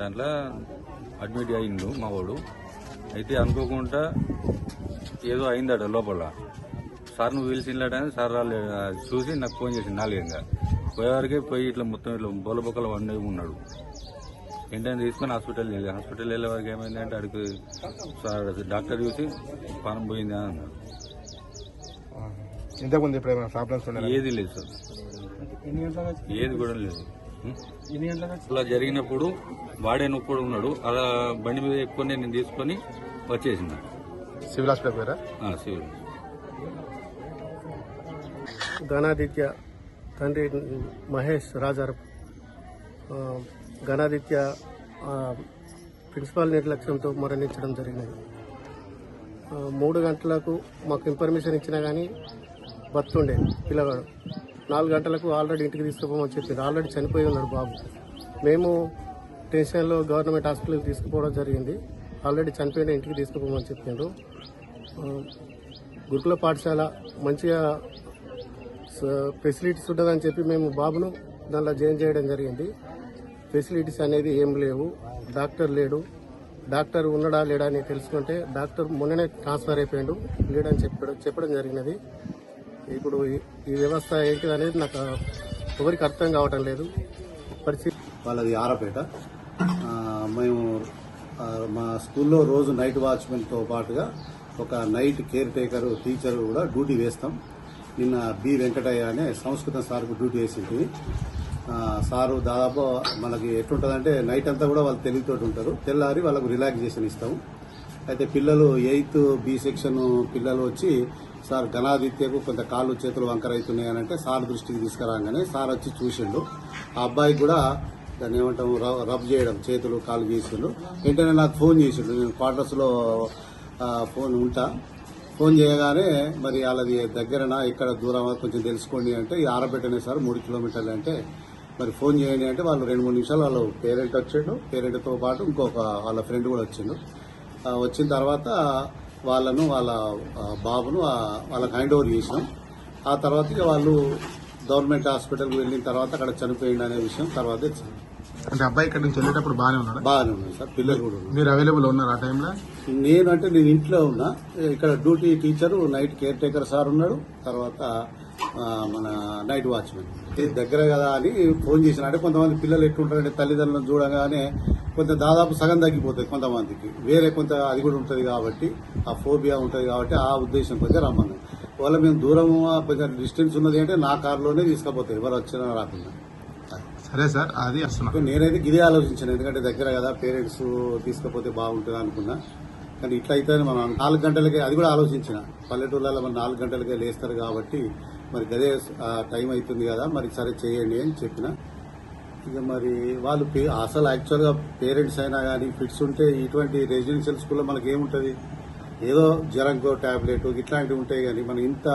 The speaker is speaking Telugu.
దాంట్లో అడ్మిట్ అయిండు మా వాడు. అయితే అనుకోకుండా ఏదో అయిందట లోపల. సార్ నువ్వు పిలిచిండటని సార్ రాలే చూసి నాకు ఫోన్ చేసి నాలుగంగా పోయేవారికి పోయి ఇట్లా మొత్తం ఇట్లా బొల బొక్కల వండి ఉన్నాడు. ఏంటని తీసుకొని హాస్పిటల్ వెళ్ళి హాస్పిటల్ వెళ్ళే వరకు ఏమైందంటే అడిగి సార్ డాక్టర్ చూసి పానం పోయింది అని అన్నాడు. ఇంతకుముందు ఇప్పుడు ఏమైనా ప్రాబ్లమ్స్ ఉన్నాయి ఏది లేదు సార్. ఏది కూడా లేదు. అలా జరిగినప్పుడు వాడే నొప్పుడు ఉన్నాడు. అలా బండి మీద ఎక్కువ నేను తీసుకొని వచ్చేసిన. Civil hospital civil. గణాదిత్య తండ్రి మహేష్ రాజారావు ఆ, గణాదిత్య ప్రిన్సిపాల్ నిర్లక్ష్యంతో మరణించడం జరిగినది. ఆ, మూడు గంటలకు మాకు ఇన్ఫర్మేషన్ ఇచ్చినా కానీ బతుండే పిల్లగాడు. నాలుగు గంటలకు ఆల్రెడీ ఇంటికి తీసుకుపోమని చెప్పారు. ఆల్రెడీ చనిపోయి ఉన్నాడు బాబు. మేము టెన్షన్లో గవర్నమెంట్ హాస్పిటల్కి తీసుకుపోవడం జరిగింది. ఆల్రెడీ చనిపోయిన ఇంటికి తీసుకుపోమని చెప్పారు. గురుకుల పాఠశాల మంచిగా ఫెసిలిటీస్ ఉండదని చెప్పి మేము బాబును దానిలో జాయిన్ చేయడం జరిగింది. ఫెసిలిటీస్ అనేది ఏం లేవు. డాక్టర్ లేడు. డాక్టర్ ఉన్నాడా లేడా అని తెలుసుకుంటే డాక్టర్ మొన్ననే ట్రాన్స్ఫర్ అయిపోయాడు. లేడని చెప్పడం చెప్పడం జరిగినది. ఇప్పుడు ఈ- వ్యవస్థ ఏంటిది అనేది నాకు ఎవరికి అర్థం కావటం లేదు. పరిస్థితి వాళ్ళది ఆరపేట. మేము మా స్కూల్లో రోజు నైట్ వాచ్మెన్తో పాటుగా ఒక నైట్ కేర్ టేకర్ టీచర్ కూడా డ్యూటీ వేస్తాం. నిన్న బి వెంకటయ్య అనే సంస్కృతం సార్కు డ్యూటీ వేసింది సారు దాదాపు మనకి ఎట్లుంటుందంటే నైట్ అంతా కూడా వాళ్ళు తెలివితోటి ఉంటారు. తెల్లారి వాళ్ళకు రిలాక్సేషన్ ఇస్తాం అయితే పిల్లలు ఎయిత్ బి సెక్షన్ పిల్లలు వచ్చి సార్ ఘనాదిత్యకు కొంత కాళ్ళు చేతులు వంకరవుతున్నాయని అని అంటే సార్ దృష్టికి తీసుకురాగానే సార్ వచ్చి చూసిండు. ఆ అబ్బాయికి కూడా దాన్ని ఏమంటాం రబ్ చేయడం చేతులు కాళ్ళు చేసిండు వెంటనే నాకు ఫోన్ చేసిండు. నేను క్వార్టర్స్లో ఫోన్ ఉంటా. ఫోన్ చేయగానే మరి వాళ్ళది దగ్గరన ఇక్కడ దూరం కొంచెం తెలుసుకోండి అంటే ఆరబెట్టనే సార్ మూడు కిలోమీటర్లు అంటే మరి ఫోన్ చేయండి అంటే వాళ్ళు రెండు మూడు నిమిషాలు వాళ్ళు పేరెంట్ వచ్చిండు. పేరెంట్తో పాటు ఇంకొక వాళ్ళ ఫ్రెండ్ కూడా వచ్చిండు. వచ్చిన తర్వాత వాళ్ళను వాళ్ళ బాబును వాళ్ళకి హ్యాండ్ ఓవర్ చేసినాం. ఆ తర్వాత వాళ్ళు గవర్నమెంట్ హాస్పిటల్కి వెళ్ళిన తర్వాత అక్కడ చనిపోయింది అనే విషయం తర్వాత. అంటే అబ్బాయి ఇక్కడ నుంచి వెళ్ళేటప్పుడు బాగానే ఉన్నాడా? బాగానే ఉన్నాయి సార్ పిల్లలు కూడా మీరు అవైలబుల్ ఉన్నారు ఆ టైంలో నేను అంటే నేను ఇంట్లో ఉన్నా. ఇక్కడ duty teacher night care taker sir ఉన్నాడు. తర్వాత మన నైట్ వాచ్మెన్ దగ్గర కదా అని ఫోన్ చేసిన. అంటే కొంతమంది పిల్లలు ఎట్లుంటారంటే తల్లిదండ్రులను చూడగానే కొంత దాదాపు సగం తగ్గిపోతుంది కొంతమందికి. వేరే కొంత అది కూడా ఉంటుంది కాబట్టి ఆ ఫోబియా ఉంటుంది కాబట్టి ఆ ఉద్దేశం కొంచెం రమ్మన్నాం వాళ్ళ మేము దూరం కొంచెం డిస్టెన్స్ ఉన్నది అంటే నా కారులోనే తీసుకుపోతాయి ఎవరు వచ్చినా రాకుండా. సరే సార్ అది సో నేనైతే ఇదే ఆలోచించాను. ఎందుకంటే దగ్గర కదా పేరెంట్స్ తీసుకపోతే బాగుంటుంది అనుకున్నా. కానీ ఇట్లా అయితే మనం నాలుగు గంటలకే అది కూడా ఆలోచించిన. పల్లెటూళ్ళలో మరి నాలుగు గంటలకే లేస్తారు కాబట్టి మరి గదే టైం అవుతుంది కదా మరి సరే చేయండి అని చెప్పిన. ఇక మరి వాళ్ళు అసలు యాక్చువల్గా పేరెంట్స్ అయినా కానీ ఫిట్స్ ఉంటే ఇటువంటి రెసిడెన్షియల్ స్కూల్లో మనకి ఏముంటుంది ఏదో జ్వరంకో టాబ్లెట్ ఇట్లాంటివి ఉంటాయి కానీ మనం ఇంత